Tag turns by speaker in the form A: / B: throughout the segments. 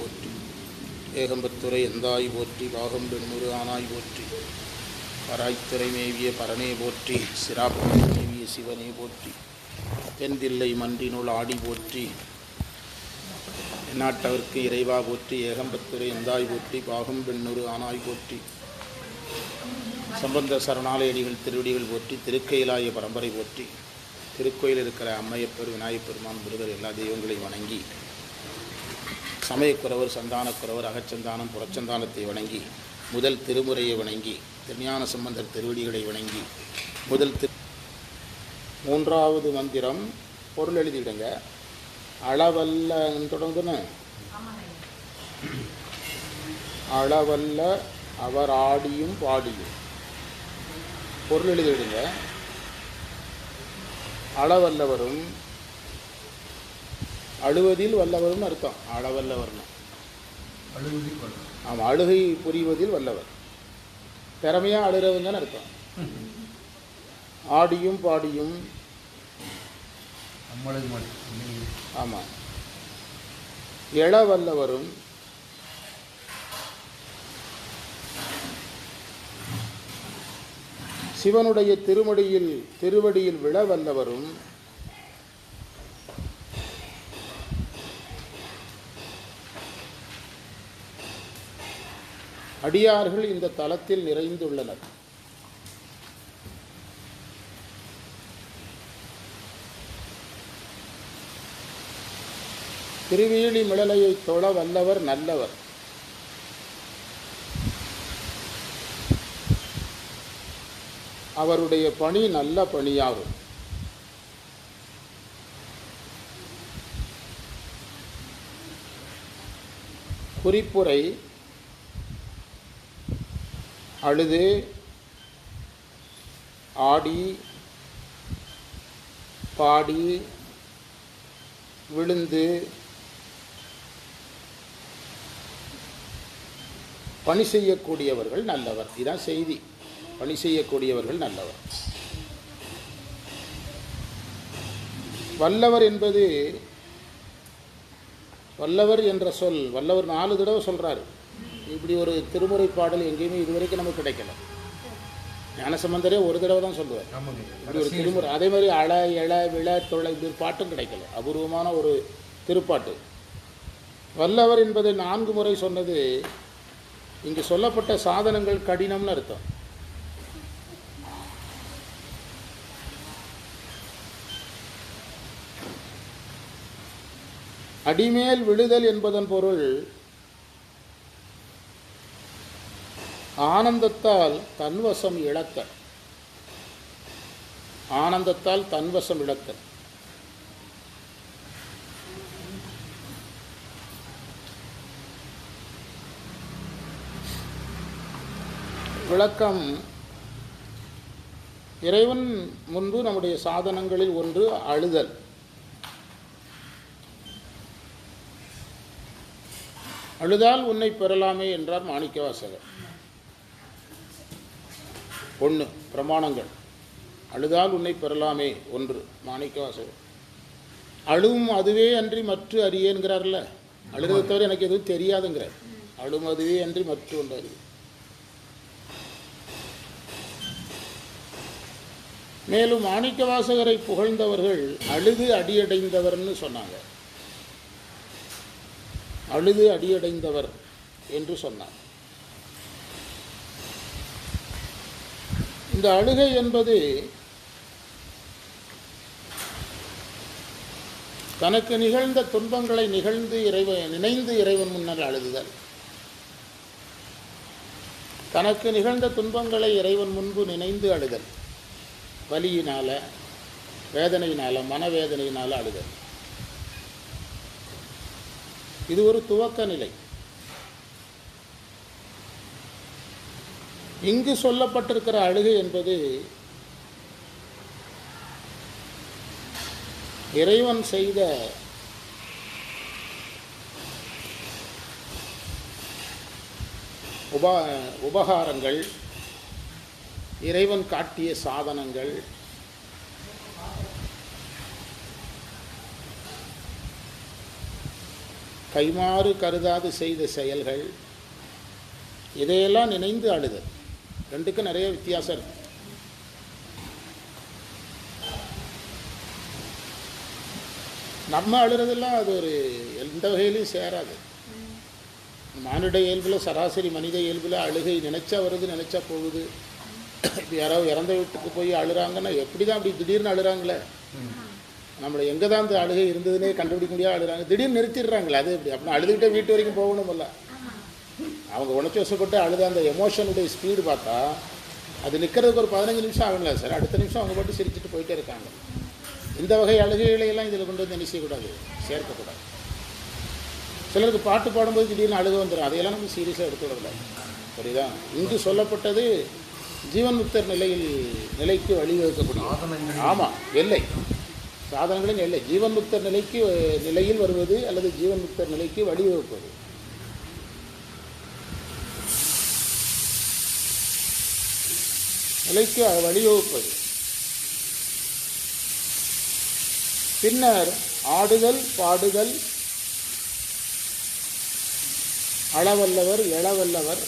A: போற்றி. ஏகம்பத்துறை எந்தாய் போற்றி? பாகம் முரு ஆனாய் போற்றி. பராய்த்துறை மேவிய பரனே போற்றி. சிராப்பனை மேவிய சிவனே போற்றி. தென்தில்லை மன்றினுள் ஆடி போற்றி. நாட்டவர்க்கு இறைவா போற்றி. ஏகம்பத்துறை எந்தாய் போற்றி? பாகம்பெண்ணுரு ஆனாய் போற்றி. சம்பந்த சரணாலயடிகள் திருவடிகள் போற்றி. திருக்கையிலாய பரம்பரை போற்றி. திருக்கோயில் இருக்கிற அம்மையப்பர் விநாயகப் பெருமான் முருகர் எல்லா தெய்வங்களையும் வணங்கி சமயக்குறவர் சந்தானக்குறவர் அகச்சந்தானம் புறச்சந்தானத்தை வணங்கி முதல் திருமுறையை வணங்கி திருஞான சம்பந்தர் திருவடிகளை வணங்கி முதல் திரு மூன்றாவது மந்திரம் பொருள் எழுதிவிடுங்க. அளவல்ல தொடங்குன அளவல்ல அவர் ஆடியும் பாடியும். பொருள் எழுதிவிடுங்க. அளவல்லவரும் அழுவதில் வல்லவரும் அர்த்தம்.
B: அழுகுதி கொள்ளும்
A: ஆமாம் அழுகை புரிவதில் வல்லவர். திறமையாக அழுகிறவங்கன்னு அர்த்தம். ஆடியும் பாடியும். ஆமாம் எழ வல்லவரும் சிவனுடைய திருமடியில் திருவடியில் விழ வல்லவரும் அடியார்கள் இந்த தலத்தில் நிறைந்துள்ளனர். திருவேலி மிளலையை தொழ வல்லவர் நல்லவர். அவருடைய பணி நல்ல பணியாகும். குறிப்புரை அழுது ஆடி பாடி விழுந்து பணி செய்யக்கூடியவர்கள் நல்லவர். இதான் செய்தி. பணி செய்யக்கூடியவர்கள் நல்லவர். வல்லவர் என்பது வல்லவர் என்ற சொல் வல்லவர் நாலு தடவை சொல்கிறாரு இப்படி ஒரு திருமுறை பாடல் எங்கேயுமே இதுவரைக்கும் நமக்கு கிடைக்கல. ஞானசம்பந்தரே ஒரு தடவை தான் சொல்லுவார். இப்படி ஒரு திருமுறை அதே மாதிரி அழ எழ விழ தொழ இப்படி பாட்டும் கிடைக்கல. அபூர்வமான ஒரு திருப்பாட்டு. வல்லவர் என்பதை நான்கு முறை சொன்னது இங்கு சொல்லப்பட்ட சாதனங்கள் கடினம்னு அர்த்தம். அடிமேல் விழுதல் என்பதன் பொருள் ஆனந்தத்தால் தன்வசம் இழத்தல் ஆனந்தத்தால் தன்வசம் இழத்தல் விளக்கம். இறைவன் முன்பு நம்முடைய சாதனங்களில் ஒன்று அழுதல். அழுதால் உன்னை பெறலாமே என்றார் மாணிக்கவாசகர். ஒன்று பிரமாணங்கள். அழுதால் உன்னை பெறலாமே ஒன்று மாணிக்கவாசகர். அழுவும் அதுவே அன்றி மற்ற அறியேங்கிறார்ல அழுகிறத தவிர எனக்கு எதுவும் தெரியாதுங்கிறார். அழும் அதுவே அன்றி மற்ற ஒன்று அறிவு மேலும் மாணிக்கவாசகரை புகழ்ந்தவர்கள் அழுது அடியடைந்தவர்னு சொன்னாங்க. அழுது அடியடைந்தவர் என்று சொன்னார். இந்த அழுகை என்பது தனக்கு நிகழ்ந்த துன்பங்களை நிகழ்ந்து இறைவன் நினைந்து இறைவன் முன்னர் அழுதுதல். தனக்கு நிகழ்ந்த துன்பங்களை இறைவன் முன்பு நினைந்து அழுதல். வலியினால வேதனையினால மனவேதனையினால அழுதல். இது ஒரு துவக்க நிலை. இங்கு சொல்லப்பட்டிருக்கிற அழுகை என்பது இறைவன் செய்த உபா உபகாரங்கள் இறைவன் காட்டிய சாதனங்கள் கைமாறு கருதாது செய்த செயல்கள் இதையெல்லாம் நினைந்து அழுதல். ரெண்டுக்கும் நிறைய வித்தியாசம் இருக்கு. நம்ம அழுறதெல்லாம் அது ஒரு எந்த வகையிலையும் சேராது. மானிட இயல்பில் சராசரி மனித இயல்பில் அழுகை நினைச்சா வருது நினைச்சா போகுது. இப்போ யாராவது இறந்த வீட்டுக்கு போய் அழுறாங்கன்னா எப்படி தான் அப்படி திடீர்னு அழுறாங்களே? நம்மளை எங்கே தான் அந்த அழுகை இருந்ததுன்னே கண்டுபிடிக்க முடியாது அழுகிறாங்க திடீர்னு நிறுத்திடுறாங்களே அது எப்படி? அப்படின்னா அழுதுகிட்டே வீட்டு வரைக்கும் போகணுமில்ல. அவங்க உணர்ச்சி வசப்பட்டு அழுத அந்த எமோஷனுடைய ஸ்பீடு பார்த்தா அது நிற்கிறதுக்கு ஒரு பதினஞ்சு நிமிஷம் ஆகுங்களா சார். அடுத்த நிமிஷம் அவங்க மட்டும் சிரிச்சிட்டு போயிட்டே இருக்காங்க. இந்த வகை அழுகைகளை எல்லாம் இதில் கொண்டு வந்து என்ன செய்யக்கூடாது? சேர்க்கக்கூடாது. சிலருக்கு பாட்டு பாடும்போது திடீர்னு அழுக வந்துடும். அதையெல்லாம் நம்ம சீரியஸாக எடுத்துக்கூடாது புரியுதா? இங்கு சொல்லப்பட்டது ஜீவன் முக்தர் நிலையில் நிலைக்கு வழிவகுக்கக்கூடிய ஆமாம் எல்லை. சாதனங்களின் எல்லை. ஜீவன் முக்தர் நிலைக்கு நிலையில் வருவது அல்லது ஜீவன் முக்தர் நிலைக்கு வழிவகுப்பது. நிலைக்கு வழிவகுப்பது. பின்னர் ஆடுதல் பாடுதல் அளவல்லவர்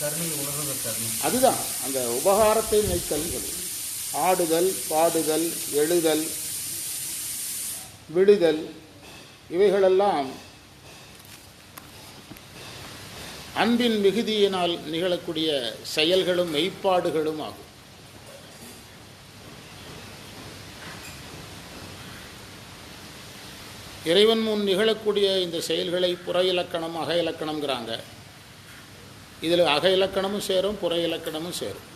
B: தருணம்
A: அதுதான் அந்த உபகாரத்தை நினைத்தல் ஆடுதல் பாடுதல் எழுதல் விடுதல் இவைகளெல்லாம் அன்பின் மிகுதியினால் நிகழக்கூடிய செயல்களும் மெய்ப்பாடுகளும் ஆகும். இறைவன் முன் நிகழக்கூடிய இந்த செயல்களை புற இலக்கணம் அக இலக்கணம்ங்கிறாங்க. இதில் அக இலக்கணமும் சேரும் புற இலக்கணமும் சேரும்.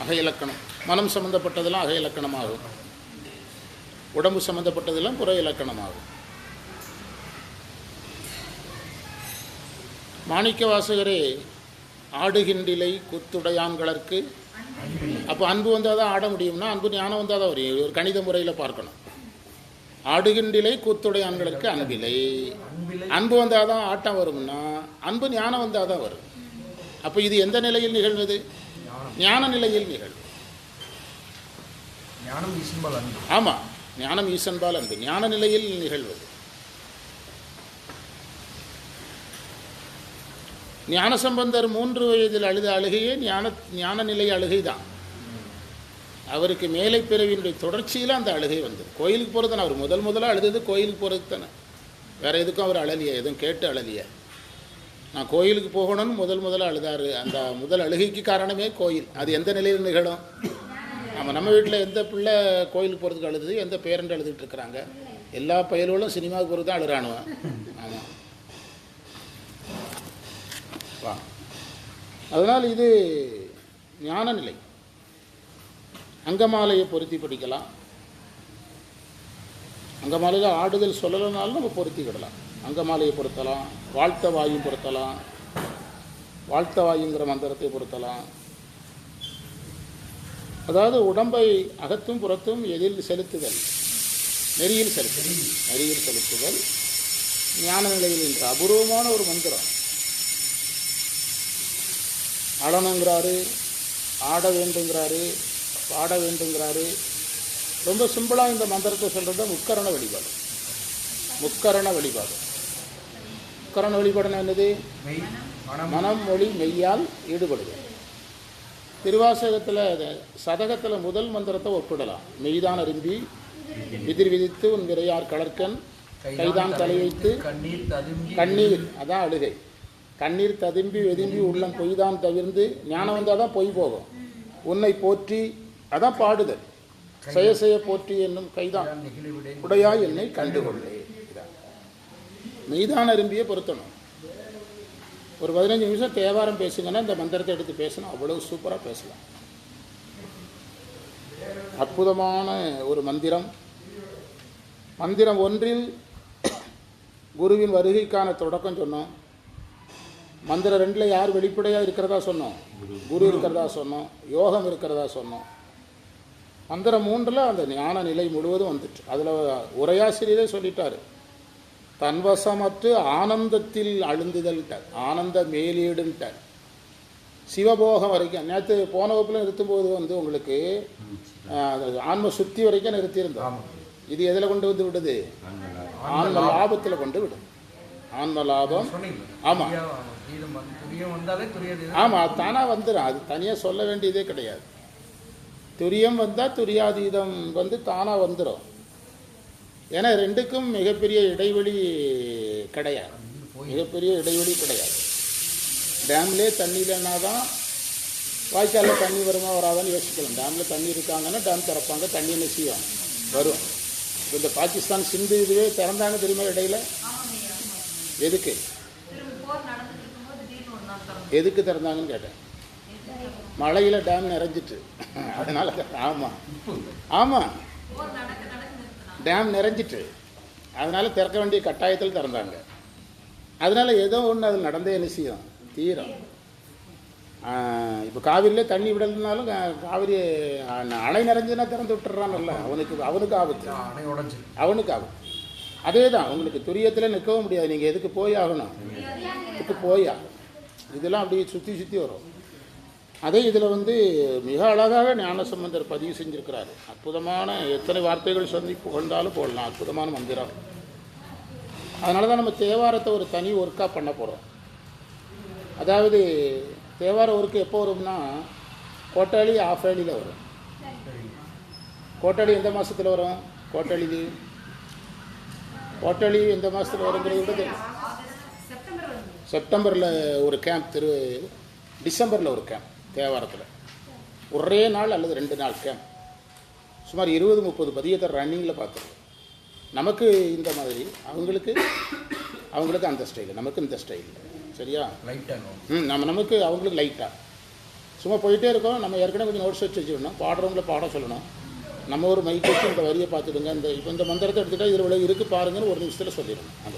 A: அக இலக்கணம். மனம் சம்பந்தப்பட்டதெல்லாம் அக இலக்கணமாகும். உடம்பு சம்பந்தப்பட்டதெல்லாம் புற இலக்கணமாகும். மாணிக்க வாசகரே ஆடுகின்றிலை குத்துடையான்களற்கு அப்போ அன்பு வந்தால் தான் ஆட முடியும்னா அன்பு ஞானம் வந்தால் தான் வரும் ஒரு கணித முறையில் பார்க்கணும். ஆடுகின்றிலை கூத்துடையான்களுக்கு அன்பிலை. அன்பு வந்தால் தான் ஆட்டம் வரும்னா அன்பு ஞானம் வந்தால் தான் வரும். அப்போ இது எந்த நிலையில் நிகழ்வது ஞான நிலையில் நிகழ்வு ஆமாம் ஞானம் ஈசன்பால் அன்பு. ஞான நிலையில் நிகழ்வது. ஞானசம்பந்தர் மூன்று வயதில் அழுத அழுகையே ஞான ஞான நிலை அழுகை தான் அவருக்கு மேலை பிறவியினுடைய தொடர்ச்சியில் அந்த அழுகை வந்தது. கோயிலுக்கு போகிறது தானே அவர் முதல் முதலாக அழுதது கோயிலுக்கு போகிறது தானே. வேறு எதுக்கும் அவர் அழலிய எதுவும் கேட்டு அழலிய. நான் கோயிலுக்கு போகணும்னு முதல் முதல்ல அழுதாரு. அந்த முதல் அழுகைக்கு காரணமே கோயில். அது எந்த நிலையில் நிகழும்? நம்ம நம்ம வீட்டில் எந்த பிள்ளை கோயிலுக்கு போகிறதுக்கு அழுது எந்த பேரண்ட் அழுதுகிட்டு இருக்கிறாங்க? எல்லா பயல்களும் சினிமாவுக்கு போகிறது தான் அழுறானுவன். ஆமாம் வாங்க அதனால் இது ஞான நிலை அங்கமாலையை பொருத்தி படிக்கலாம். அங்கமாலையில் ஆடுதல் சொல்லலைனாலும் நம்ம பொருத்திக்கிடலாம் அங்கமாலையை பொருத்தலாம். வாழ்த்த வாயும் பொருத்தலாம். வாழ்த்த வாயுங்கிற மந்திரத்தை பொருத்தலாம். அதாவது உடம்பை அகத்தும் புறத்தும் எதில் செலுத்துதல்? நெறியில் செலுத்துதல். நெறியில் செலுத்துதல். ஞான நிலையில் என்ற அபூர்வமான ஒரு மந்திரம். ஆடணுங்கிறாரு ஆட வேண்டுங்கிறாரு பாட வேண்டுங்கிறாரு. ரொம்ப சிம்பிளாக இந்த மந்திரத்தை சொல்கிறது முக்கரண வழிபாடு. முக்கரண வழிபாடு. முக்கரண வழிபாடுனா என்னது?
B: மனம்
A: மொழி மெய்யால் ஈடுபடுது திருவாசகத்தில் சதகத்தில் முதல் மந்திரத்தை ஒப்பிடலாம். மெய்தான் அரும்பி விதிர் விதித்து உன் விரையார் கலர்க்கன் கைதான் தலை வைத்து
B: கண்ணீர்
A: அதான் அழுகை. கண்ணீர் ததும்பி வெதும்பி உள்ளம் பொய்தான் தவிர்ந்து ஞானம் வந்தால் தான் பொய் போகும். உன்னை போற்றி அதான் பாடுதல். செய்ய செய்ய போற்றி என்னும் கைதான். உடையா என்னை கண்டுகொள்ளே. இதான். மெய்தான் அரும்பியை பொருத்தணும். ஒரு பதினஞ்சு நிமிஷம் தேவாரம் பேசுங்கன்னா இந்த மந்திரத்தை எடுத்து பேசணும் அவ்வளவு சூப்பராக பேசலாம். அற்புதமான ஒரு மந்திரம். மந்திரம் ஒன்றில் குருவின் வருகைக்கான தொடக்கம் சொன்னோம். மந்திரம் ரெண்டில் யார் வெளிப்படையாக இருக்கிறதா சொன்னோம்? குரு. இருக்கிறதா சொன்னோம். யோகம் இருக்கிறதா சொன்னோம். மந்திரம் மூன்றில் அந்த ஞான நிலை முழுவதும் வந்துட்டு அதில் உரையாசிரியரே சொல்லிட்டாரு. தன்வசமற்று ஆனந்தத்தில் அழுந்துதல்ட்டார் ஆனந்த மேலீடுன்ட்டார் சிவபோகம் வரைக்கும் நேற்று போன வகுப்பில் நிறுத்தும்போது வந்து உங்களுக்கு ஆன்ம சுத்தி வரைக்கும் நிறுத்தியிருந்தோம்.
B: ஆமாம்.
A: இது எதில் கொண்டு வந்து விடுது? ஆன்ம லாபத்தில் கொண்டு விடும் ஆன்ம லாபம்.
B: சொன்னீங்க
A: ஆமா.
B: துரியம் வந்தாலே
A: ஆமாம் தானாக வந்துடும் அது தனியாக சொல்ல வேண்டியதே கிடையாது. துரியம் வந்தால் துரியாதீதம் வந்து தானாக வந்துடும் ஏன்னா ரெண்டுக்கும் மிகப்பெரிய இடைவெளி கிடையாது. மிகப்பெரிய இடைவெளி கிடையாது. டேம்லே தண்ணி இல்லைன்னா தான் வாய்க்காலில் தண்ணி வருமா வராதான்னு யோசிக்கலாம். டேமில் தண்ணி இருக்காங்கன்னா டேம் திறப்பாங்க தண்ணி என்ன வரும். இந்த பாகிஸ்தான் சிந்து இதுவே திறந்தாங்க தெரியுமா இடையில? எதுக்கு? எதுக்கு திறந்தாங்கன்னு கேட்டேன். மழையில் டேம் நிறைஞ்சிட்டு. அதனால ஆமாம் ஆமாம் டேம் நிறைஞ்சிட்டு. அதனால திறக்க வேண்டிய கட்டாயத்தில் திறந்தாங்க. அதனால ஏதோ ஒன்று அது நடந்தே செய்யும்? தீரும். இப்போ காவிரியில் தண்ணி விடலைனாலும் காவிரி அணை நிறைஞ்சுன்னா திறந்து விட்டுறான்ல அவனுக்கு அவனுக்கு ஆபத்து.
B: அணை உடஞ்சி.
A: அவனுக்கு ஆகும் அதே தான் உங்களுக்கு துரியத்தில் நிற்கவும் முடியாது. நீங்கள் எதுக்கு போய் ஆகணும்? இதுக்கு போய் ஆகணும். இதெல்லாம் அப்படியே சுற்றி சுற்றி வரும். அதே இதில் வந்து மிக அழகாக ஞானசம்பந்தர் பதிவு செஞ்சுருக்கிறார். அற்புதமான எத்தனை வார்த்தைகள் சொல்லி புகழ்ந்தாலும் போடலாம். அற்புதமான மந்திரம். அதனால தான் நம்ம தேவாரத்தை ஒரு தனி ஒர்க்காக பண்ண போகிறோம் அதாவது தேவார ஒர்க்கு எப்போ வரும்னா கோட்டாளி ஆஃபேலியில் வரும். கோட்டாளி எந்த மாதத்தில் வரும்? கோட்டாளி இது கோட்டாளி எந்த மாதத்தில் வருங்கிறது கூட தெரியும். செப்டம்பரில் ஒரு கேம்ப் திரு டிசம்பரில் ஒரு கேம்ப் தேவாரத்தில். ஒரே நாள் அல்லது ரெண்டு நாள் கேம்ப் சுமார் இருபது முப்பது பதியத்தை ரன்னிங்கில் பார்த்துருக்கோம். நமக்கு இந்த மாதிரி அவங்களுக்கு அவங்களுக்கு அந்த ஸ்டைல் நமக்கு இந்த ஸ்டைல் சரியா?
B: லைட்டாக
A: ம் நம்ம நமக்கு அவங்களுக்கு லைட்டாக சும்மா போயிட்டே இருக்கோம். நம்ம ஏற்கனவே கொஞ்சம் நோட்ஸ் வச்சு வச்சுக்கணும். பாடுறவங்கள பாட சொல்லணும். நம்ம ஒரு மைக் வச்சு இந்த வரியை பார்த்துடுங்க. இந்த இப்போ இந்த மந்திரத்தை எடுத்துட்டா இதில் இவ்வளோ இருக்குது பாருங்கன்னு ஒரு நிமிஷத்தில் சொல்லிடணும். அந்த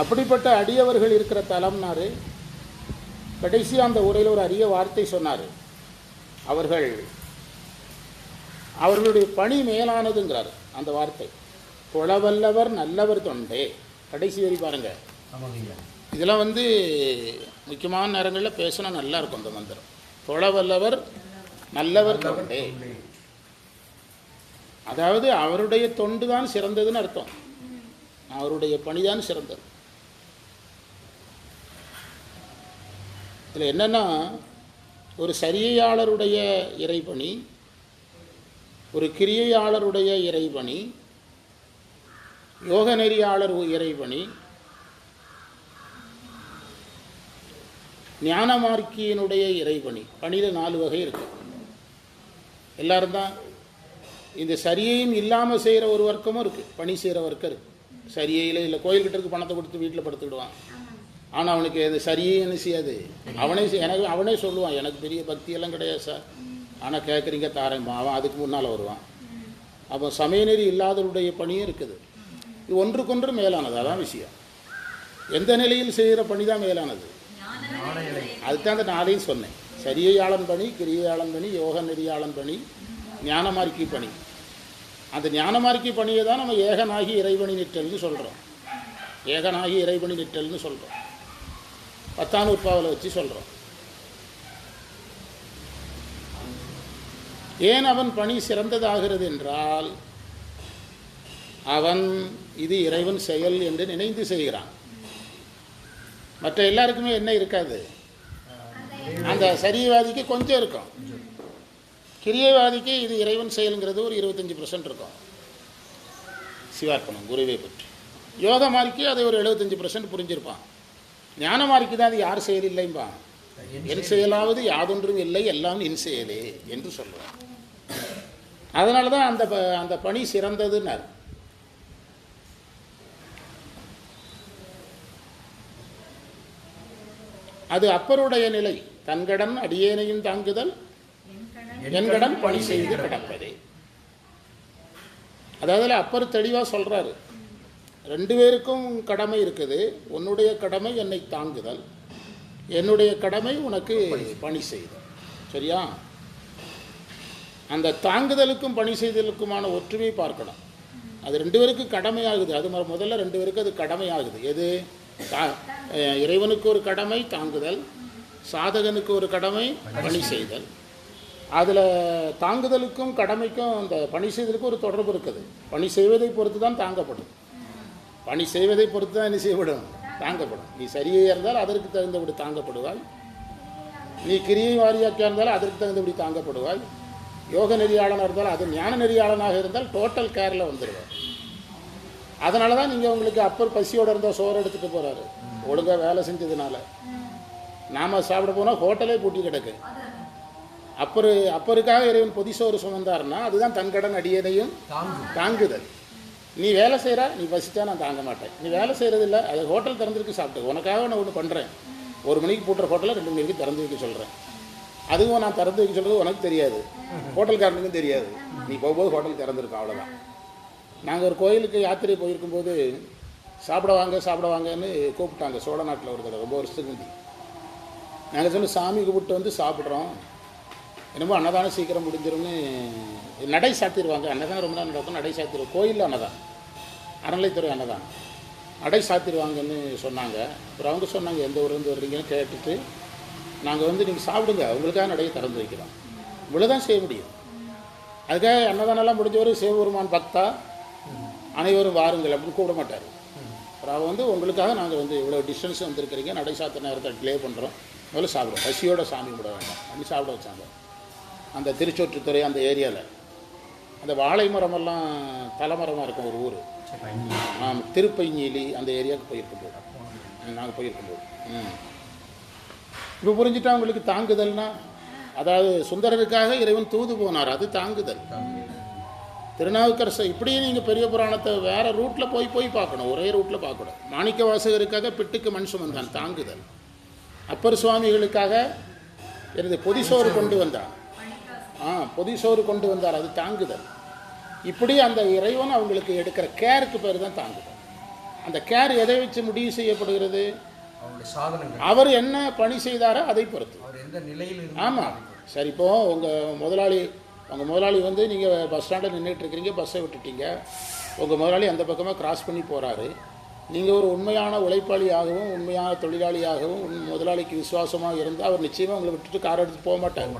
A: அப்படிப்பட்ட அடியவர்கள் இருக்கிற தலம்னாரு கடைசி அந்த உரையில் ஒரு அரிய வார்த்தை சொன்னார். அவர்கள் அவர்களுடைய பணி மேலானதுங்கிறார் அந்த வார்த்தை. குளவல்லவர் நல்லவர் தொண்டே. கடைசி வரி பாருங்க. இதெல்லாம் வந்து முக்கியமான நேரங்களில் பேசினா நல்லா இருக்கும் அந்த மந்திரம். தொழவல்லவர் நல்லவர் தொண்டே. அதாவது அவருடைய தொண்டு தான் சிறந்ததுன்னு அர்த்தம். அவருடைய பணிதான் சிறந்தது. இதில் என்னென்னா ஒரு சரியையாளருடைய இறைபணி ஒரு கிரியையாளருடைய இறைபணி யோக நெறியாளர் இறைபணி ஞானமார்க்கியினுடைய இறைபணி பணியில் நாலு வகை இருக்கு. எல்லாரும் தான் இந்த சரியையும் இல்லாமல் செய்கிற ஒரு வர்க்கமும் இருக்குது பணி செய்கிற வர்க்கம் இருக்குது சரியையில் இல்லை கோயில்கிட்ட இருக்கு பணத்தை கொடுத்து வீட்டில் படுத்துக்கிடுவான் ஆனால் அவனுக்கு இது சரியே என்ன செய்யாது? அவனே செய்- எனக்கு அவனே சொல்லுவான் எனக்கு பெரிய பக்தியெல்லாம் கிடையாது சார். ஆனால் கேட்குறீங்க தாரேம்மா அவன் அதுக்கு முன்னால் வருவான். அப்போ சமயநெறி இல்லாதவருடைய பணியும் இருக்குது. இது ஒன்றுக்கொன்று மேலானது அதான் விஷயம். எந்த நிலையில் செய்கிற பணி தான் மேலானது? அதுதான் அந்த நாளையும் சொன்னேன். சரியையாளன் பணி கிரியையாளன் பணி யோக நெறியாளன் பணி ஞானமார்க்கி பணி. அந்த ஞானமார்க்கி பணியை தான் நம்ம ஏகனாகி இறைவணி நிற்றல்னு சொல்கிறோம் ஏகனாகி இறைவணி நிற்றல்னு சொல்கிறோம் பத்தாம் நூற்பாவில் வச்சு சொல்கிறோம் ஏன் அவன் பணி சிறந்ததாகிறது என்றால் அவன் இது இறைவன் செயல் என்று நினைந்து செய்கிறான். மற்ற எல்லாருக்குமே என்ன இருக்காது? அந்த சரியவாதிக்கு கொஞ்சம் இருக்கும். கிரியவாதிக்கு இது இறைவன் செயலுங்கிறது ஒரு இருபத்தஞ்சி பர்சன்ட் இருக்கும். சிவார்ப்பணம் குருவை பற்றி. யோகமாரிக்கு அதை ஒரு எழுபத்தஞ்சி பர்சன்ட் புரிஞ்சிருப்பான். ஞான மார்க்கி தான் அது யார் செயல் இல்லைம்பா என் செயலாவது யாதொன்றும் இல்லை எல்லாம் என் செயலே என்று சொல்லுவான் அதனால தான் அந்த அந்த பணி சிறந்ததுன்னார். அது அப்பருடைய நிலை தன்கடன் அடியேனையும் தாங்குதல் என்கடன் பணி செய்து கிடப்பதே. அதாவது அப்பர் தெளிவாக சொல்றாரு. ரெண்டு பேருக்கும் கடமை இருக்குது. உன்னுடைய கடமை என்னை தாங்குதல். என்னுடைய கடமை உனக்கு பணி செய்தல். சரியா? அந்த தாங்குதலுக்கும் பணி செய்தலுக்குமான ஒற்றுமை பார்க்கணும். அது ரெண்டு பேருக்கும் கடமையாகுது. அது மொ- முதல்ல ரெண்டு பேருக்கு அது கடமையாகுது. எது? தா- இறைவனுக்கு ஒரு கடமை தாங்குதல். சாதகனுக்கு ஒரு கடமை பணி செய்தல். அதில் தாங்குதலுக்கும் கடமைக்கும் அந்த பணி செய்தலுக்கும் ஒரு தொடர்பு இருக்குது. பணி செய்வதை பொறுத்து தான் தாங்கப்படும். பணி செய்வதை பொறுத்து தான் என்ன செய்யப்படும்? தாங்கப்படும். நீ சரியாக இருந்தால் அதற்கு தகுந்தபடி தாங்கப்படுவாய். நீ கிரியை வாரியாக்கியா இருந்தாலும் அதற்கு தகுந்தபடி தாங்கப்படுவாய். யோக நெறியாளனாக இருந்தால் அது ஞான நெறியாளனாக இருந்தால் டோட்டல் கேரில் வந்துடுவார் அதனால தான் நீங்கள் உங்களுக்கு அப்பர் பசியோடு இருந்தால் சோறு எடுத்துகிட்டு போகிறாரு ஒழுங்காக வேலை செஞ்சதுனால. நாம் சாப்பிட போனால் ஹோட்டலே பூட்டி கிடக்கு. அப்பரு அப்பருக்காக இறைவன் பொதி சோறு சுமந்தாருன்னா அதுதான் தன் கடன் அடியதையும்
B: தாங்கு
A: தாங்குதல். நீ வேலை செய்கிற நீ பசிச்சா நான் தாங்க மாட்டேன். நீ வேலை செய்கிறது இல்லை அது ஹோட்டல் திறந்துருக்கு சாப்பிட்டு உனக்காக நான் ஒன்று பண்ணுறேன் ஒரு மணிக்கு பூட்டுற ஹோட்டலை ரெண்டு மணிக்கு திறந்து வைக்க சொல்கிறேன் அதுவும் நான் திறந்து வைக்க சொல்கிறது உனக்கு தெரியாது. ஹோட்டல்காரனுக்கும் தெரியாது. நீ போகும்போது ஹோட்டல் திறந்துருக்கும் அவ்வளோதான் நாங்கள் ஒரு கோயிலுக்கு யாத்திரை போயிருக்கும்போது சாப்பிட வாங்க சாப்பிட வாங்கன்னு கூப்பிட்டாங்க. சோழ நாட்டில் ஒரு தடவை ரொம்ப வருஷத்துக்கு முந்தி. நாங்கள் சொல்லி சாமி கும்பிட்டு வந்து சாப்பிட்றோம். என்னமோ அன்னதானம் சீக்கிரம் முடிஞ்சிரும்னு நடை சாத்திடுவாங்க அன்னதான் ரொம்ப நாள் நடக்கும். நடை சாத்திடுவோம் கோயிலில் அன்னதான் அறநிலைத்துறை அன்னதான் நடை சாத்திடுவாங்கன்னு சொன்னாங்க. அப்புறம் அவங்க சொன்னாங்க எந்த ஊர்லேருந்து வர்றீங்கன்னு கேட்டுட்டு நாங்கள் வந்து நீங்கள் சாப்பிடுங்க. உங்களுக்காக நடையை திறந்து வைக்கிறோம். இவ்வளோதான் செய்ய முடியும். அதுக்காக அன்னதானெல்லாம் முடிஞ்சவரை சிவபெருமான் பக்தா அனைவரும் வாருங்கள் அப்படின்னு கூப்பிட மாட்டார். அப்புறம் அவன் வந்து உங்களுக்காக நாங்கள் வந்து இவ்வளோ டிஸ்டன்ஸ் வந்துருக்கிறீங்க. நடை சாத்த நேரத்தை டிலே பண்ணுறோம் முதல்ல சாப்பிடுவோம். பசியோட சாமி கூட வேண்டாம். அப்படி சாப்பிட வச்சாங்க. அந்த திருச்சொற்றுத்துறை அந்த ஏரியாவில் அந்த வாழை மரமெல்லாம் தலைமரமாக இருக்கும் ஒரு ஊர். ஆமாம் திருப்பைஞீலி அந்த ஏரியாவுக்கு போயிருக்கும்போது நாங்கள் போயிருக்கும்போது ம். இப்போ புரிஞ்சுட்டா உங்களுக்கு தாங்குதல்னா? அதாவது சுந்தரருக்காக இறைவன் தூது போனார் அது தாங்குதல். திருநாவுக்கரசர் இப்படியே நீங்கள் பெரிய புராணத்தை வேறு ரூட்டில் போய் போய் பார்க்கணும் ஒரே ரூட்டில் பார்க்கணும் மாணிக்க வாசகருக்காக பிட்டுக்கு மண் சுமந்தான் தாங்குதல். அப்பர் சுவாமிகளுக்காக எனது பொதிசோறு கொண்டு வந்தான். ஆ பொதிசோறு கொண்டு வந்தார். அது தாங்குதல். இப்படி அந்த இறைவன் அவங்களுக்கு எடுக்கிற கேருக்கு பேர் தான் தாங்குதல். அந்த கேர் எதை வச்சு முடிவு செய்யப்படுகிறது? அவர் என்ன பணி செய்தாரோ அதை பொறுத்து. ஆமாம் சரி இப்போ உங்கள் முதலாளி உங்கள் முதலாளி வந்து நீங்கள் பஸ் ஸ்டாண்டில் நின்றுட்டு இருக்கிறீங்க பஸ்ஸை விட்டுட்டீங்க. உங்கள் முதலாளி அந்த பக்கமாக கிராஸ் பண்ணி போகிறாரு நீங்கள் ஒரு உண்மையான உழைப்பாளியாகவும் உண்மையான தொழிலாளியாகவும் உன் முதலாளிக்கு விசுவாசமாக இருந்தால் அவர் நிச்சயமாக உங்களை விட்டுட்டு கார் எடுத்து போக மாட்டார்.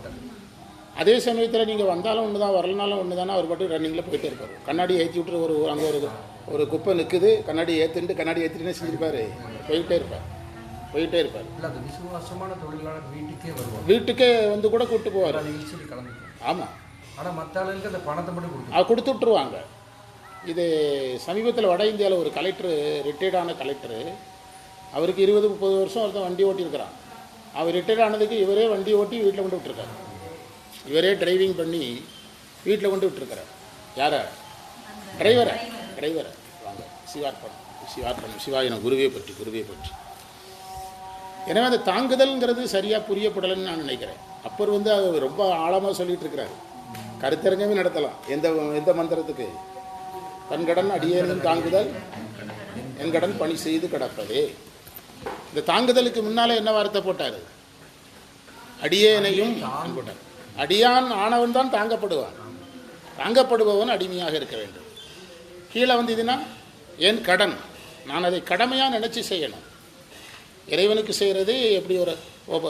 A: அதே சமயத்தில் நீங்கள் வந்தாலும் ஒன்று தான் வரலனாலும் ஒன்று தானே அவர் பாட்டு ரன்னிங்கில் போயிட்டே இருப்பார். கண்ணாடி ஏற்றி விட்டு ஒரு அங்கே ஒரு ஒரு குப்பை நிற்குது கண்ணாடி ஏற்றுட்டு கண்ணாடி ஏற்றிட்டு செஞ்சிருப்பாரு. போயிட்டே இருப்பார். போயிட்டே இருப்பார்.
B: விசுவாசமான தொழிலாளர் வீட்டுக்கே வருவார்.
A: வீட்டுக்கே வந்து கூட கூப்பிட்டு போவார். ஆமாம்
B: ஆனால் மற்ற ஆளுங்களுக்கு அந்த பணத்தை மட்டும்
A: அது கொடுத்து விட்ருவாங்க இது சமீபத்தில் வட இந்தியாவில் ஒரு கலெக்டர் ரிட்டையர்டான கலெக்டரு அவருக்கு இருபது முப்பது வருஷம் ஒருத்தன் வண்டி ஓட்டியிருக்கிறான். அவர் ரிட்டையர்ட் ஆனதுக்கு இவரே வண்டி ஓட்டி வீட்டில் கொண்டு விட்டுருக்காரு. இவரே டிரைவிங் பண்ணி வீட்டில் கொண்டு விட்டுருக்கிறார் யாரா? டிரைவரை டிரைவரை வாங்க. சிவார்ப்பணம் சிவார்ப்பணம் சிவாயின குருவே பற்றி குருவே பற்றி. எனவே அந்த தாங்குதல்ங்கிறது சரியாக புரியப்படலைன்னு நான் நினைக்கிறேன். அப்பர் வந்து அது ரொம்ப ஆழமாக சொல்லிட்டு இருக்கிறாரு கருத்தரங்கமே நடத்தலாம். எந்த எந்த மந்திரத்துக்கு? தன் கடன் அடியேனும் தாங்குதல் என் கடன் பணி செய்து கிடப்பதே. இந்த தாங்குதலுக்கு முன்னாலே என்ன வார்த்தை போட்டார்? அடியேனையும் போட்டார் அடியான் ஆனவன் தான் தாங்கப்படுவான். தாங்கப்படுபவன் அடிமையாக இருக்க வேண்டும். கீழே வந்து இதுனா என் கடன் நான் அதை கடமையாக நினச்சி செய்யணும். இறைவனுக்கு செய்கிறது எப்படி ஒரு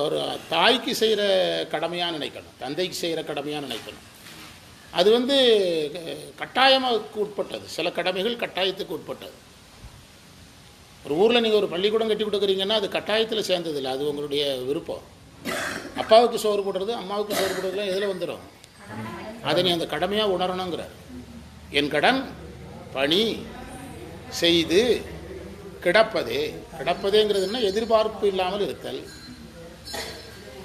A: ஒரு தாய்க்கு செய்கிற கடமையாக நினைக்கணும். தந்தைக்கு செய்கிற கடமையாக நினைக்கணும். அது வந்து கட்டாயமாக உட்பட்டது. சில கடமைகள் கட்டாயத்துக்கு உட்பட்டது. ஒரு ஊரில் நீங்கள் ஒரு பள்ளிக்கூடம் கட்டி கொடுக்குறீங்கன்னா அது கட்டாயத்தில் சேர்ந்ததில்லை. அது உங்களுடைய விருப்பம். அப்பாவுக்கு சோறு போடுறது அம்மாவுக்கு சோறு போடுறதுலாம் எதில் வந்துடும் அதை நீ அந்த கடமையாக உணரணுங்கிறார். என் கடன் பணி செய்து கிடப்பதே கிடப்பதேங்கிறதுனா எதிர்பார்ப்பு இல்லாமல் இருத்தல்.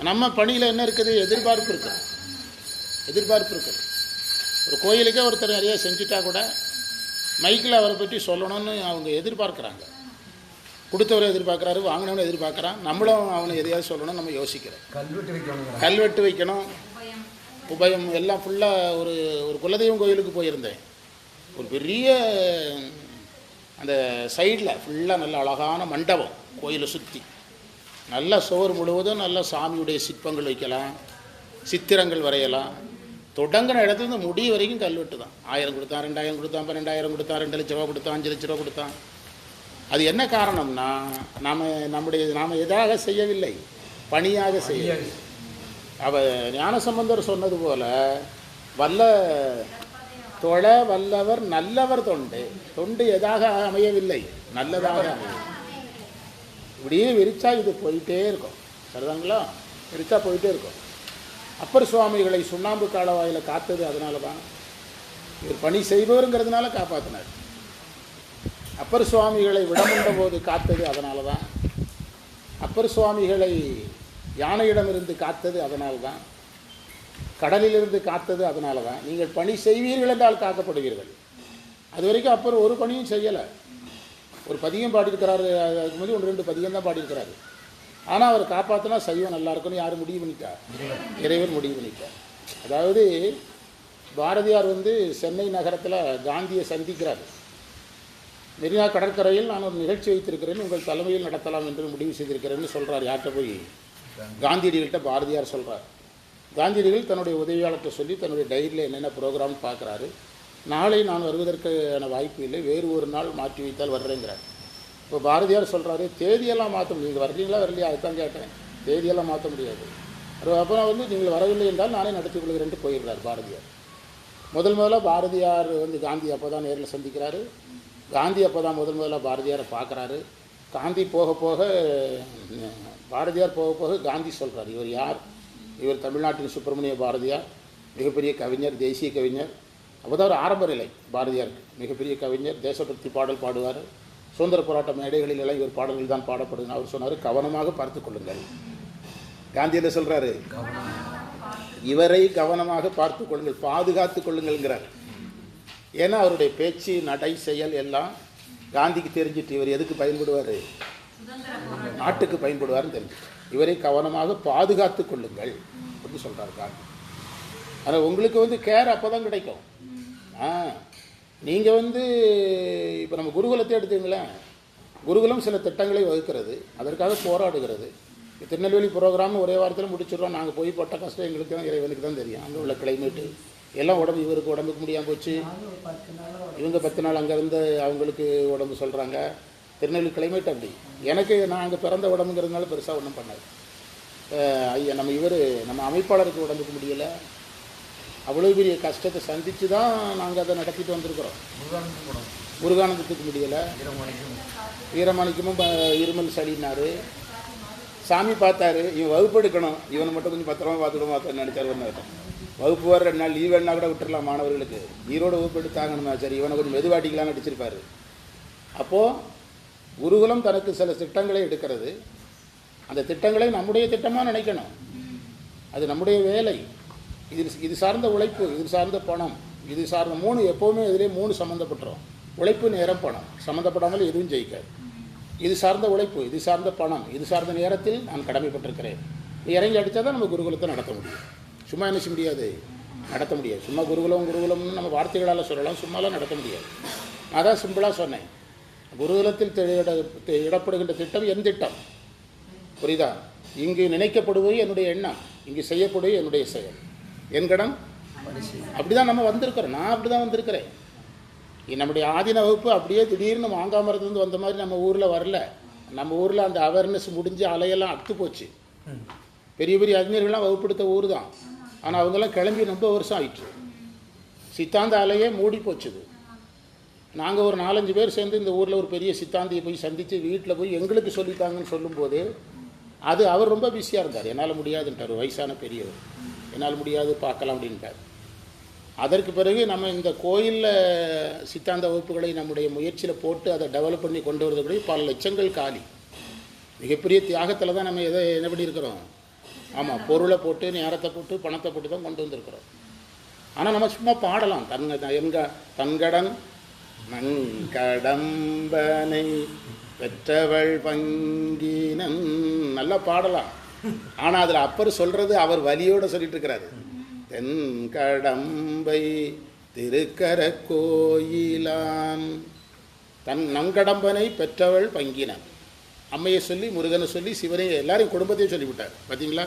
A: நம்ம பணியில் என்ன இருக்குது? எதிர்பார்ப்பு இருக்குது எதிர்பார்ப்பு இருக்குது ஒரு கோயிலுக்கே ஒருத்தர் நிறைய செஞ்சிட்டா கூட மைக்கில் அவரை பற்றி சொல்லணும்னு அவங்க எதிர்பார்க்குறாங்க. கொடுத்தவரை எதிர்பார்க்குறாரு வாங்கினவனை எதிர்பார்க்குறான். நம்மளும் அவனை எதையாவது சொல்லணும் நம்ம யோசிக்கிறோம்.
B: கல்வெட்டு வைக்கணுங்கிறாங்க
A: கல்வெட்டு வைக்கணும். உபயம். எல்லாம் ஃபுல்லாக ஒரு ஒரு குலதெய்வம் கோயிலுக்கு போயிருந்தேன். ஒரு பெரிய அந்த சைடில் ஃபுல்லாக நல்ல அழகான மண்டபம் கோயிலை சுற்றி நல்ல சுவர் முழுவதும் நல்ல சாமியுடைய சிற்பங்கள் வைக்கலாம் சித்திரங்கள் வரையலாம். தொடங்கின இடத்துல இருந்து முடிய வரைக்கும் கல்வெட்டு தான். ஆயிரம் கொடுத்தான் ரெண்டாயிரம் கொடுத்தான் பன்னெண்டாயிரம் கொடுத்தான் ரெண்டு லட்ச ரூபா கொடுத்தான் அஞ்சு லட்ச ரூபா கொடுத்தான். அது என்ன காரணம்னா நாம் நம்முடைய நாம் எதாக செய்யவில்லை பணியாக செய்ய அவ ஞானசம்பந்தர் சொன்னது போல வல்ல தொழ வல்லவர் நல்லவர் தொண்டு. தொண்டு எதாக அமையவில்லை நல்லதாக அமையும் இப்படியே விரிச்சா இது போயிட்டே இருக்கும். சரிதாங்களா? விரிச்சா போயிட்டே இருக்கும். அப்பர் சுவாமிகளை சுண்ணாம்பு காலவாயில் காத்தது அதனால தான் இவர் பணி செய்பவருங்கிறதுனால காப்பாற்றினார் அப்பர் சுவாமிகளை விடமுண்ட போது காத்தது அதனால தான் அப்பர் சுவாமிகளை யானையிடமிருந்து காத்தது அதனால தான் கடலிலிருந்து காத்தது அதனால தான் நீங்கள் பணி செய்வீர்கள் என்றால் காக்கப்படுவீர்கள். அது வரைக்கும் அப்பர் ஒரு பணியும் செய்யலை. ஒரு பதியம் பாடியிருக்கிறாரு அதுக்கு முன்னாடி ஒன்று ரெண்டு பதியம் தான் பாடியிருக்கிறாரு. ஆனால் அவர் காப்பாற்றினா சைவம் நல்லா இருக்கும்னு யார் முடிவு பண்ணிட்டா இறைவன் முடிவு பண்ணிட்டார். அதாவது பாரதியார் வந்து சென்னை நகரத்தில் காந்தியை சந்திக்கிறார். மெரினா கடற்கரையில் நான் ஒரு நிகழ்ச்சி வைத்திருக்கிறேன். உங்கள் தலைமையில் நடத்தலாம் என்று முடிவு செய்திருக்கிறேன்னு சொல்கிறார் யார்கிட்ட போய்? காந்தியடிகள்கிட்ட பாரதியார் சொல்கிறார் காந்தியடிகள் தன்னுடைய உதவியாளர்கிட்ட சொல்லி தன்னுடைய டைரியில் என்னென்ன ப்ரோக்ராம் பார்க்குறாரு. நாளை நான் வருவதற்கான வாய்ப்பு இல்லை. வேறு ஒரு நாள் மாற்றி வைத்தால் வர்றேங்கிறார். இப்போ பாரதியார் சொல்கிறாரு தேதியெல்லாம் மாற்ற முடியும் நீங்கள் வர்றீங்களா வரலையா? அதுதான் கேட்டேன். தேதியெல்லாம் மாற்ற முடியாது. அது அப்புறம் வந்து நீங்கள் வரவில்லை என்றால் நானே நடத்தி கொள்கிறேன்ட்டு போயிடுறார் பாரதியார். முதல் முதல்ல பாரதியார் வந்து காந்தி அப்போ தான் நேரில் சந்திக்கிறாரு. காந்தி அப்போ தான் முதல் முதல்ல பாரதியாரை பார்க்குறாரு. காந்தி போக போக பாரதியார் போக போக காந்தி சொல்கிறார் இவர் யார்? இவர் தமிழ்நாட்டின் சுப்பிரமணிய பாரதியார் மிகப்பெரிய கவிஞர் தேசிய கவிஞர். அப்போ தான் ஒரு ஆரம்ப நிலை பாரதியாருக்கு. மிகப்பெரிய கவிஞர் தேசபக்தி பாடல் பாடுவார். சுதந்திர போராட்ட மேடைகளில் எல்லாம் இவர் பாடல்கள் தான் பாடப்படுதுன்னு அவர் சொன்னார். கவனமாக பார்த்து கொள்ளுங்கள். காந்தி என்ன சொல்கிறாரு இவரை கவனமாக பார்த்து கொள்ளுங்கள் பாதுகாத்து கொள்ளுங்கள்ங்கிறார். ஏன்னா அவருடைய பேச்சு நடை செயல் எல்லாம் காந்திக்கு தெரிஞ்சிட்டு இவர் எதுக்கு பயன்படுவார்? நாட்டுக்கு பயன்படுவார்னு தெரிஞ்சு இவரை கவனமாக பாதுகாத்து கொள்ளுங்கள் அப்படின்னு சொல்கிறார் காந்தி. ஆனால் உங்களுக்கு வந்து கேர் அப்போ தான் கிடைக்கும். ஆ நீங்கள் வந்து இப்போ நம்ம குருகுலத்தை எடுத்துங்களேன் குருகுலம் சில திட்டங்களை வகுக்கிறது அதற்காக போராடுகிறது. திருநெல்வேலி ப்ரோக்ராம் ஒரே வாரத்தில் முடிச்சிடுறோம். நாங்கள் போய் பட்ட கஷ்டம் எங்களுக்கு தான் இறைவனுக்கு தான் தெரியும். அங்கே உள்ள கிளைமேட்டு எல்லாம் உடம்பு இவருக்கு உடம்புக்கு முடியாமல் போச்சு. இவங்க பத்து நாள் அங்கே இருந்து அவங்களுக்கு உடம்பு சொல்கிறாங்க திருநெல்வேலி கிளைமேட் அப்படி. எனக்கு நான் அங்கே பிறந்த உடம்புங்கிறதுனால பெருசாக ஒன்றும் பண்ணாது ஐயா நம்ம இவர் நம்ம அமைப்பாளருக்கு உடம்புக்கு முடியலை. அவ்வளோ பெரிய கஷ்டத்தை சந்தித்து தான் நாங்கள் அதை நடத்திட்டு வந்திருக்கிறோம். முருகானந்தத்துக்கு முடியலை.
B: வீரமணிக்கும்
A: வீரமணிக்கமும் ப- இருமல் சடினார் சாமி பார்த்தாரு. இவன் வகுப்பு எடுக்கணும் இவனை மட்டும் கொஞ்சம் பத்திரமா பார்த்துக்கணும் பார்த்து நினச்சார் ஒன்று வகுப்பு வர ரெண்டு நாள் லீவ் வேணா கூட விட்டுறலாம் மாணவர்களுக்கு. ஈரோடு வகுப்பு எடுத்தாங்கன்னு சரி இவனை கொஞ்சம் மெதுவாட்டிக்கலாம்னு நடிச்சிருப்பாரு. அப்போது குருகுலம் தனக்கு சில திட்டங்களை எடுக்கிறது. அந்த திட்டங்களை நம்முடைய திட்டமாக நினைக்கணும். அது நம்முடைய வேலை. இது இது சார்ந்த உழைப்பு இது சார்ந்த பணம் இது சார்ந்த மூணு எப்போவுமே இதிலே மூணு சம்மந்தப்பட்டுரும் உழைப்பு நேரம் பணம். சம்மந்தப்படாமல் எதுவும் ஜெயிக்காது. இது சார்ந்த உழைப்பு இது சார்ந்த பணம் இது சார்ந்த நேரத்தில் நான் கடமைப்பட்டிருக்கிறேன். இறங்கி அடித்தா தான் நம்ம குருகுலத்தை நடத்த முடியும். சும்மா என்ன செய்ய முடியாது? நடத்த முடியாது. சும்மா குருகுலம் குருகுலம்னு நம்ம வார்த்தைகளால் சொல்லலாம். சும்மாலாம் நடத்த முடியாது. நான் தான் சிம்பிளாக சொன்னேன். குருகுலத்தில் இடப்படுகின்ற திட்டம் என் திட்டம். புரியுதா? இங்கு நினைக்கப்படுவது என்னுடைய எண்ணம். இங்கு செய்யப்படுவது என்னுடைய செயல். என் கடன்? அப்படிதான் நம்ம வந்திருக்கிறோம். நான் அப்படி தான் வந்திருக்கிறேன் நம்முடைய ஆதின வகுப்பு அப்படியே திடீர்னு மாங்காமரத்துலேருந்து வந்த மாதிரி நம்ம ஊரில் வரல. நம்ம ஊரில் அந்த அவேர்னஸ் முடிஞ்சு அலையெல்லாம் அத்து போச்சு. பெரிய பெரிய அறிஞர்கள்லாம் வகுப்படுத்த ஊர் தான் ஆனால் அவங்கெல்லாம் கிளம்பி ரொம்ப வருஷம் ஆயிற்று. சித்தாந்த அலையே மூடி போச்சுது. நாங்கள் ஒரு நாலஞ்சு பேர் சேர்ந்து இந்த ஊரில் ஒரு பெரிய சித்தாந்தியை போய் சந்தித்து வீட்டில் போய் எங்களுக்கு சொல்லித்தாங்கன்னு சொல்லும்போது அது அவர் ரொம்ப பிஸியாக இருந்தார். என்னால் முடியாதுன்ட்டார். வயசான பெரியவர். என்னால் முடியாது பார்க்கலாம் அப்படின்ட்டார். அதற்கு பிறகு நம்ம இந்த கோயிலில் சித்தாந்த வகுப்புகளை நம்முடைய முயற்சியில் போட்டு அதை டெவலப் பண்ணி கொண்டு வரதுக்குள்ளே பல லட்சங்கள் காலி. மிகப்பெரிய தியாகத்தில் தான் நம்ம எதை என்ன பண்ணியிருக்கிறோம்? ஆமாம் பொருளை போட்டு நேரத்தை போட்டு பணத்தை போட்டு தான் கொண்டு வந்திருக்கிறோம். ஆனால் நம்ம சும்மா பாடலாம். தன் எங்க தன்கடன் நன்கடம்பனை பெற்றவள் பங்கினம். நல்லா பாடலாம். ஆனால் அதில் அப்பர் சொல்கிறது அவர் வலியோடு சொல்லிட்டு இருக்கிறாரு தென்கடம்பை திருக்கர கோயிலான் தன் நங்கடம்பனை பெற்றவள் பங்கினன் அம்மையை சொல்லி முருகனை சொல்லி சிவனை எல்லாரையும் குடும்பத்தையும் சொல்லிவிட்டார். பார்த்தீங்களா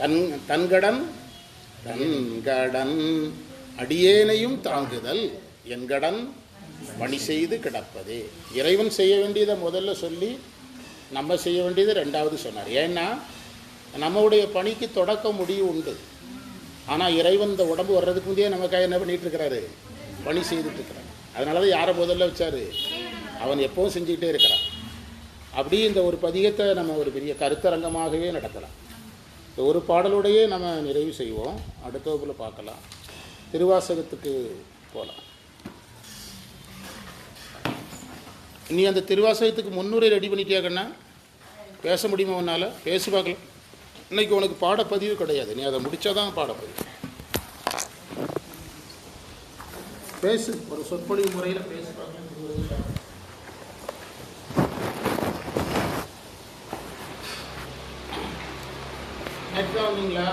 A: தன் தன்கடன் தன்கடன் அடியேனையும் தாங்குதல் என்கடன் பணி செய்து கிடப்பதே. இறைவன் செய்ய வேண்டியதை முதல்ல சொல்லி நம்ம செய்ய வேண்டியதை ரெண்டாவது சொன்னார். ஏன்னா நம்மளுடைய பணிக்கு தொடக்க முடிவு உண்டு. ஆனால் இறைவன் இந்த உடம்பு வர்றதுக்கு முந்தையே நமக்காக என்ன பண்ணிட்டு இருக்கிறாரு? பணி செய்துட்டு இருக்கிறார். அதனால தான் யாரை முதல்ல வச்சாரு? அவன் எப்பவும் செஞ்சுக்கிட்டே இருக்கிறான். அப்படி இந்த ஒரு பதிகத்தை நம்ம ஒரு பெரிய கருத்தரங்கமாகவே நடத்தலாம். இந்த ஒரு பாடலோடையே நம்ம நிறைவு செய்வோம். அடுத்த பார்க்கலாம். திருவாசகத்துக்கு போகலாம் நீ அந்த திருவாசகத்துக்கு முன்னுரை ரெடி பண்ணிட்டியாக்கண்ணா பேச முடியுமா உன்னால்? பேசி பார்க்கலாம். இன்னைக்கு உனக்கு பாடப்பதிவு கிடையாது. நீ அதை முடிச்சாதான் பாடப்பதிவு. பேசு. ஒரு சொற்பொழிவு முறையில் பேசி பார்க்கலாம். நெட் வந்தீங்களா